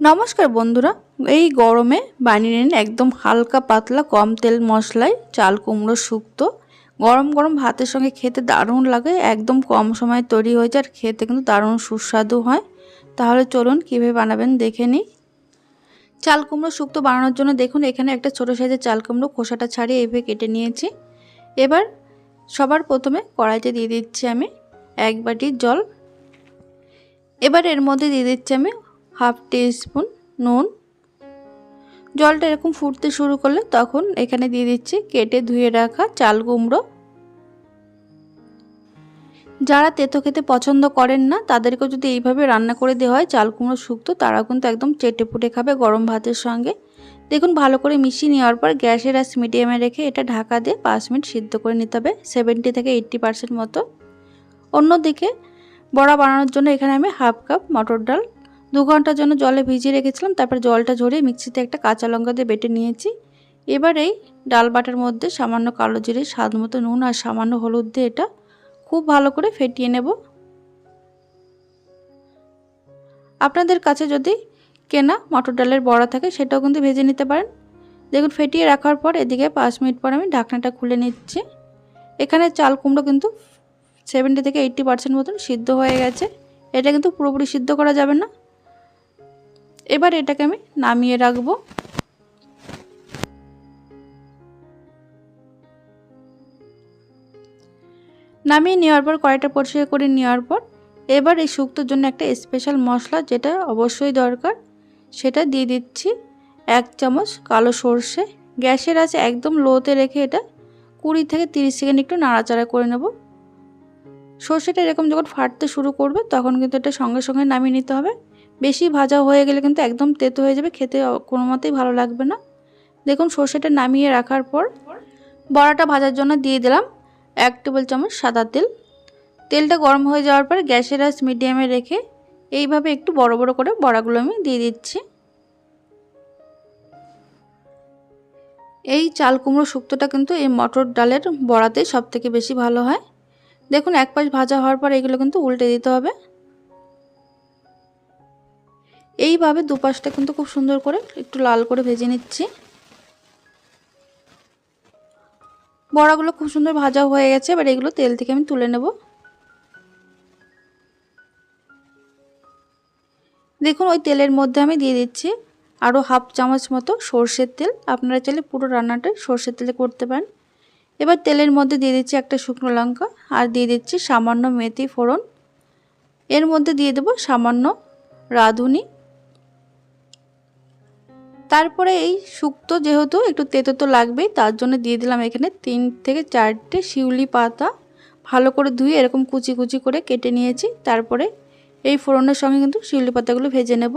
নমস্কার বন্ধুরা, এই গরমে বানিয়ে নিন একদম হালকা পাতলা কম তেল মশলায় চাল, কুমড়ো, শুক্তো। গরম গরম ভাতের সঙ্গে খেতে দারুণ লাগে, একদম কম সময়ে তৈরি হয়ে যায় আর খেতে কিন্তু দারুণ সুস্বাদু হয়। তাহলে চলুন কীভাবে বানাবেন দেখে নিই। চাল, কুমড়ো, শুক্তো বানানোর জন্য দেখুন, এখানে একটা ছোটো সাইজের চাল, কুমড়ো খোসাটা ছাড়িয়ে এভাবে কেটে নিয়েছি। এবার সবার প্রথমে কড়াইতে দিয়ে দিচ্ছি আমি এক বাটি জল। এবার এর মধ্যে দিয়ে দিচ্ছি আমি হাফ স্পুন নুন। জলটা এরকম ফুটতে শুরু করলে তখন এখানে দিয়ে দিচ্ছি কেটে ধুয়ে রাখা চাল কুমড়ো। যারা তেতো খেতে পছন্দ করেন না, তাদেরকেও যদি এইভাবে রান্না করে দেওয়া হয়, চাল কুমড়ো শুক্তো, তারা কিন্তু একদম চেটে পুটে খাবে গরম ভাতের সঙ্গে। দেখুন, ভালো করে মিশিয়ে নেওয়ার পর গ্যাসের আস মিডিয়ামে রেখে এটা ঢাকা দিয়ে পাঁচ মিনিট সিদ্ধ করে নিতে হবে সেভেন্টি থেকে এইট্টি পার্সেন্ট মতো। অন্যদিকে বড়া বানানোর জন্য এখানে আমি হাফ কাপ মটর ডাল দু ঘণ্টার জন্য জলে ভিজিয়ে রেখেছিলাম, তারপর জলটা ঝরিয়ে মিক্সিতে একটা কাঁচা লঙ্কা দিয়ে বেটে নিয়েছি। এবার এই ডাল বাটার মধ্যে সামান্য কালো জিরে, স্বাদ মতো নুন আর সামান্য হলুদ দিয়ে এটা খুব ভালো করে ফেটিয়ে নেব। আপনাদের কাছে যদি কেনা মটর ডালের বড়া থাকে সেটাও কিন্তু ভেজে নিতে পারেন। দেখুন, ফেটিয়ে রাখার পর এদিকে পাঁচ মিনিট পর আমি ঢাকনাটা খুলে নিচ্ছি। এখানে চাল কুমড়ো কিন্তু সেভেন্টি থেকে এইট্টি পার্সেন্ট মতন সিদ্ধ হয়ে গেছে। এটা কিন্তু পুরোপুরি সিদ্ধ করা যাবে না। এবার এটাকে আমি নামিয়ে রাখব। নামিয়ে নেওয়ার পর কড়াইটা পরিষ্কার করে নেওয়ার পর এবার এই শুক্তোর জন্য একটা স্পেশাল মশলা যেটা অবশ্যই দরকার, সেটা দিয়ে দিচ্ছি এক চামচ কালো সর্ষে। গ্যাসের আছে একদম লোতে রেখে এটা কুড়ি থেকে তিরিশ সেকেন্ড একটু নাড়াচাড়া করে নেব। সর্ষেটা এরকম যখন ফাটতে শুরু করবে, তখন কিন্তু এটা সঙ্গে সঙ্গে নামিয়ে নিতে হবে। বেশি ভাজা হয়ে গেলে কিন্তু একদম তেতো হয়ে যাবে, খেতে কোনো মতেই ভালো লাগবে না। দেখুন সর্ষেটা নামিয়ে রাখার পর বড়াটা ভাজার জন্য দিয়ে দিলাম এক টেবিল চামচ সাদা তেল। তেলটা গরম হয়ে যাওয়ার পর গ্যাসের আঁচ মিডিয়ামে রেখে এইভাবে একটু বড় বড় করে বড়াগুলো আমি দিয়ে দিচ্ছি। এই চাল কুমড়ো শুক্তোটা কিন্তু এই মটর ডালের বড়াতে সব থেকে বেশি ভালো হয়। দেখুন এক পাশ ভাজা হওয়ার পর এগুলো কিন্তু উল্টে দিতে হবে। এইভাবে দুপাশটা কিন্তু খুব সুন্দর করে একটু লাল করে ভেজে নিচ্ছি। বড়াগুলো খুব সুন্দর ভাজা হয়ে গেছে, এবার এগুলো তেল থেকে আমি তুলে নেব। দেখুন, ওই তেলের মধ্যে আমি দিয়ে দিচ্ছি আরও হাফ চামচ মতো সর্ষের তেল। আপনারা চাইলে পুরো রান্নাটা সর্ষের তেলে করতে পারেন। এবার তেলের মধ্যে দিয়ে দিচ্ছি একটা শুকনো লঙ্কা আর দিয়ে দিচ্ছি সামান্য মেথি ফোড়ন। এর মধ্যে দিয়ে দেবো সামান্য রাঁধুনি। তারপরে এই শুক্তো যেহেতু একটু তেতো তো লাগবেই, তার জন্য দিয়ে দিলাম এখানে তিন থেকে চারটে শিউলি পাতা। ভালো করে ধুয়ে এরকম কুচি কুচি করে কেটে নিয়েছি। তারপরে এই ফোড়নের সঙ্গে কিন্তু শিউলি পাতাগুলো ভেজে নেব।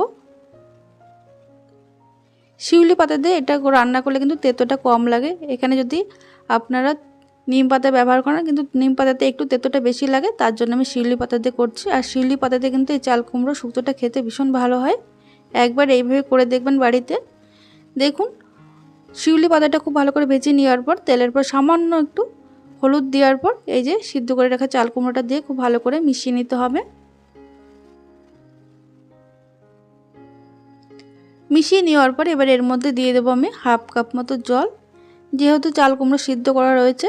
শিউলি পাতা দিয়ে এটা রান্না করলে কিন্তু তেতোটা কম লাগে। এখানে যদি আপনারা নিম পাতা ব্যবহার করেন, কিন্তু নিম পাতাতে একটু তেতোটা বেশি লাগে, তার জন্য আমি শিউলি পাতা দিয়ে করছি। আর শিউলি পাতাতে কিন্তু এই চাল কুমড়ো শুক্তোটা খেতে ভীষণ ভালো হয়। একবার এইভাবে করে দেখবেন বাড়িতে। দেখুন, শিউলি পাতাটা খুব ভালো করে ভেজে নেওয়ার পর, তেলের পর সামান্য একটু হলুদ দেওয়ার পর, এই যে সিদ্ধ করে রাখা চাল কুমড়োটা দিয়ে খুব ভালো করে মিশিয়ে নিতে হবে। মিশিয়ে নেওয়ার পর এবার এর মধ্যে দিয়ে দেবো আমি হাফ কাপ মতো জল। যেহেতু চাল কুমড়ো সিদ্ধ করা রয়েছে,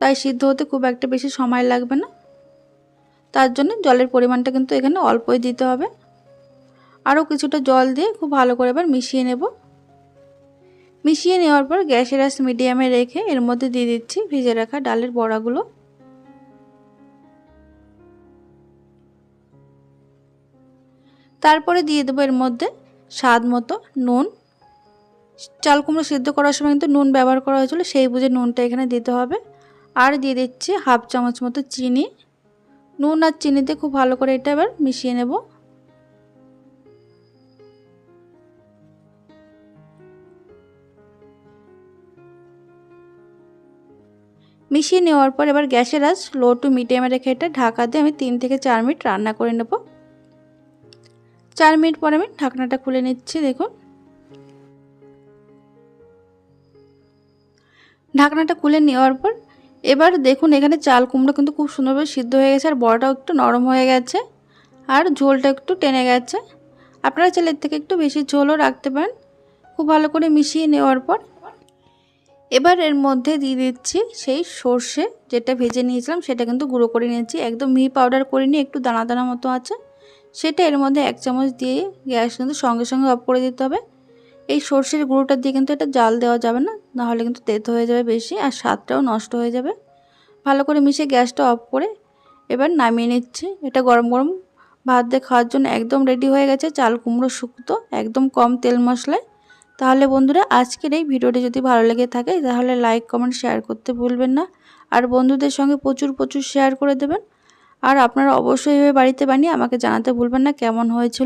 তাই সিদ্ধ হতে খুব একটা বেশি সময় লাগবে না। তার জন্য জলের পরিমাণটা কিন্তু এখানে অল্পই দিতে হবে। আরও কিছুটা জল দিয়ে খুব ভালো করে এবার মিশিয়ে নেব। মিশিয়ে নেওয়ার পর গ্যাসের আস মিডিয়ামে রেখে এর মধ্যে দিয়ে দিচ্ছি ভিজে রাখা ডালের বড়াগুলো। তারপরে দিয়ে দেবো এর মধ্যে স্বাদ মতো নুন। চাল কুমড়ো সিদ্ধ করার সময় কিন্তু নুন ব্যবহার করা হয়েছিল, সেই বুঝে নুনটা এখানে দিতে হবে। আর দিয়ে দিচ্ছি হাফ চামচ মতো চিনি। নুন আর চিনিতে খুব ভালো করে এটা এবার মিশিয়ে নেব। মিশিয়ে নেওয়ার পর এবার গ্যাসের আজ লো টু মিডিয়ামে রেখে এটা ঢাকা দিয়ে আমি তিন থেকে চার মিনিট রান্না করে নেব। চার মিনিট পর আমি ঢাকনাটা খুলে নিচ্ছি, দেখুন। ঢাকনাটা খুলে নেওয়ার পর এবার দেখুন এখানে চাল কুমড়ো কিন্তু খুব সুন্দরভাবে সিদ্ধ হয়ে গেছে, আর বড়াটাও একটু নরম হয়ে গেছে, আর ঝোলটা একটু টেনে গেছে। আপনারা চাইলে এর থেকে একটু বেশি ঝোলও রাখতে পারেন। খুব ভালো করে মিশিয়ে নেওয়ার পর এবার এর মধ্যে দিয়ে দিচ্ছি সেই সর্ষে, যেটা ভেজে নিয়েছিলাম সেটা কিন্তু গুঁড়ো করে নিয়েছি। একদম মিহি পাউডার করে নিয়ে একটু দানা দানা মতো আছে। সেটা এর মধ্যে এক চামচ দিয়ে গ্যাস কিন্তু সঙ্গে সঙ্গে অফ করে দিতে হবে। এই সর্ষের গুঁড়োটা দিয়ে কিন্তু এটা জাল দেওয়া যাবে না, নাহলে কিন্তু তেতো হয়ে যাবে বেশি আর স্বাদটাও নষ্ট হয়ে যাবে। ভালো করে মিশিয়ে গ্যাসটা অফ করে এবার নামিয়ে নিচ্ছি। এটা গরম গরম ভাত দিয়ে খাওয়ার জন্য একদম রেডি হয়ে গেছে, চাল কুমড়ো শুক্তো, একদম কম তেল মশলায়। তাহলে বন্ধুরা, আজকের এই ভিডিওটি যদি ভালো লেগে থাকে, তাহলে লাইক কমেন্ট শেয়ার করতে ভুলবেন না। আর বন্ধুদের সঙ্গে প্রচুর প্রচুর শেয়ার করে দেবেন। আর আপনারা অবশ্যই এভাবে বাড়িতে বানিয়ে আমাকে জানাতে ভুলবেন না কেমন হয়েছিল।